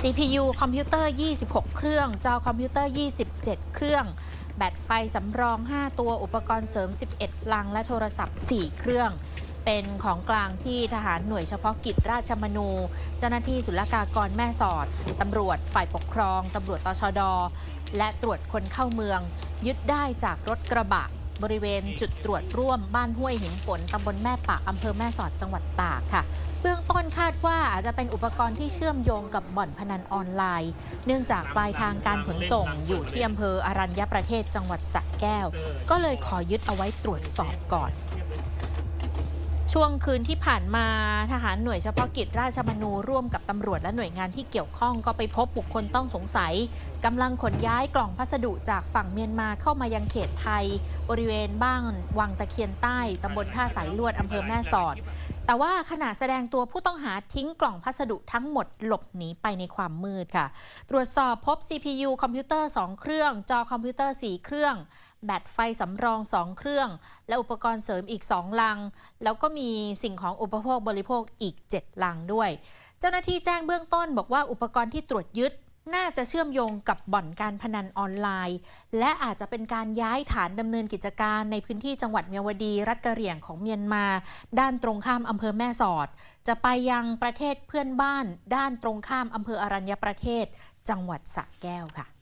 CPU คอมพิวเตอร์ 26 เครื่อง จอคอมพิวเตอร์ 27 เครื่อง แบตไฟสำรอง 5 ตัว อุปกรณ์เสริม 11 ลัง และโทรศัพท์ 4 เครื่อง เป็นของกลางที่ทหารหน่วยเฉพาะกิจราชมนู เจ้าหน้าที่ศุลกากรแม่สอด ตำรวจฝ่ายปกครอง ตำรวจตชด และตรวจคนเข้าเมือง ยึดได้จากรถกระบะ บริเวณจุดตรวจร่วมบ้านห้วยหินฝนตำบลแม่ปะอำเภอแม่สอดจังหวัดตากค่ะ เบื้องต้นคาดว่าอาจจะเป็นอุปกรณ์ที่เชื่อมโยงกับบ่อนพนันออนไลน์ เนื่องจากปลายทางการขนส่งอยู่ที่อำเภออรัญญประเทศจังหวัดสระแก้ว ก็เลยขอยึดเอาไว้ตรวจสอบก่อน ช่วงคืนที่ผ่านมาทหารหน่วยเฉพาะกิจราชมนูร่วมกับตำรวจและหน่วยงานที่เกี่ยวข้องก็ไปพบบุคคลต้องสงสัยกำลังขนย้ายกล่องพัสดุจากฝั่งเมียนมาเข้ามายังเขตไทย บริเวณบ้านวังตะเคียนใต้ตำบลท่าสายลวดอำเภอแม่สอด แต่ว่าขณะแสดงตัวผู้ต้องหาทิ้งกล่องพัสดุทั้งหมดหลบหนีไปในความมืดค่ะ ตรวจสอบพบ CPU คอมพิวเตอร์ 2 เครื่อง จอคอมพิวเตอร์ 4 เครื่อง แบตไฟสำรอง 2 เครื่อง และอุปกรณ์เสริมอีก 2 ลัง แล้วก็มีสิ่งของอุปโภคบริโภคอีก 7 ลังด้วย เจ้าหน้าที่แจ้งเบื้องต้นบอกว่าอุปกรณ์ที่ตรวจยึด น่าจะเชื่อมโยงกับบ่อนการพนันออนไลน์ และอาจจะเป็นการย้ายฐานดำเนินกิจการในพื้นที่จังหวัดเมียวดี รัฐกะเหรี่ยงของเมียนมา ด้านตรงข้ามอำเภอแม่สอด จะไปยังประเทศเพื่อนบ้าน ด้านตรงข้ามอำเภออรัญญประเทศ จังหวัดสระแก้วค่ะ